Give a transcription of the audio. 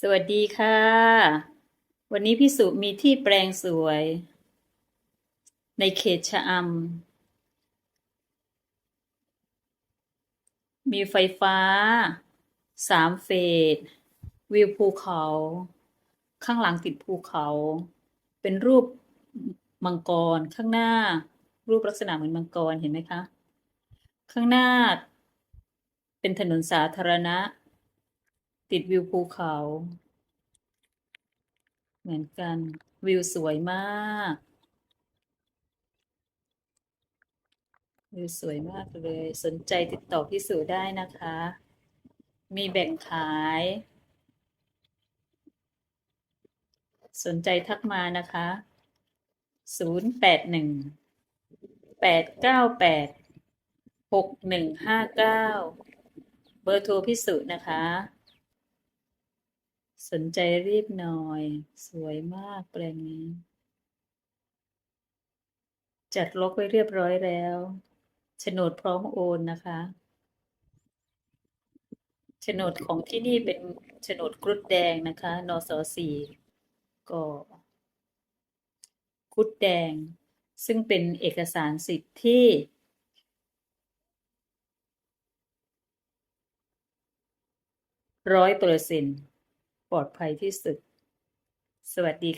สวัสดีค่ะ วันนี้พี่สุมีที่แปลงสวย ในเขตชะอำมีไฟฟ้าสามเฟส วิวภูเขา ข้างหลังติดภูเขา เป็นรูปมังกรข้างหน้า รูปลักษณะเหมือนมังกรเห็นไหมคะ ข้างหน้า เป็นถนนสาธารณะ ติดวิวภูเขา เหมือนกันวิวสวยมากวิวสวยมากเลย สนใจติดต่อพี่สุได้นะคะ มีแบ่งขาย สนใจทักมานะคะศูนย์แปดหนึ่งแปดเก้าแปดหกหนึ่งห้าเก้าเบอร์โทรพี่สุนะคะ สนใจรีบหน่อย สวยมากแปลงนี้ จัดล็อกไว้เรียบร้อยแล้วโฉนดพร้อมโอนนะคะโฉนดของที่นี่เป็นโฉนดกรุดแดงนะคะ นสสี่ก็กรุดแดง ซึ่งเป็นเอกสารสิทธิ์ที่ร้อยเปอร์เซ็นต์ ปลอดภัยที่สุด สวัสดีค่ะ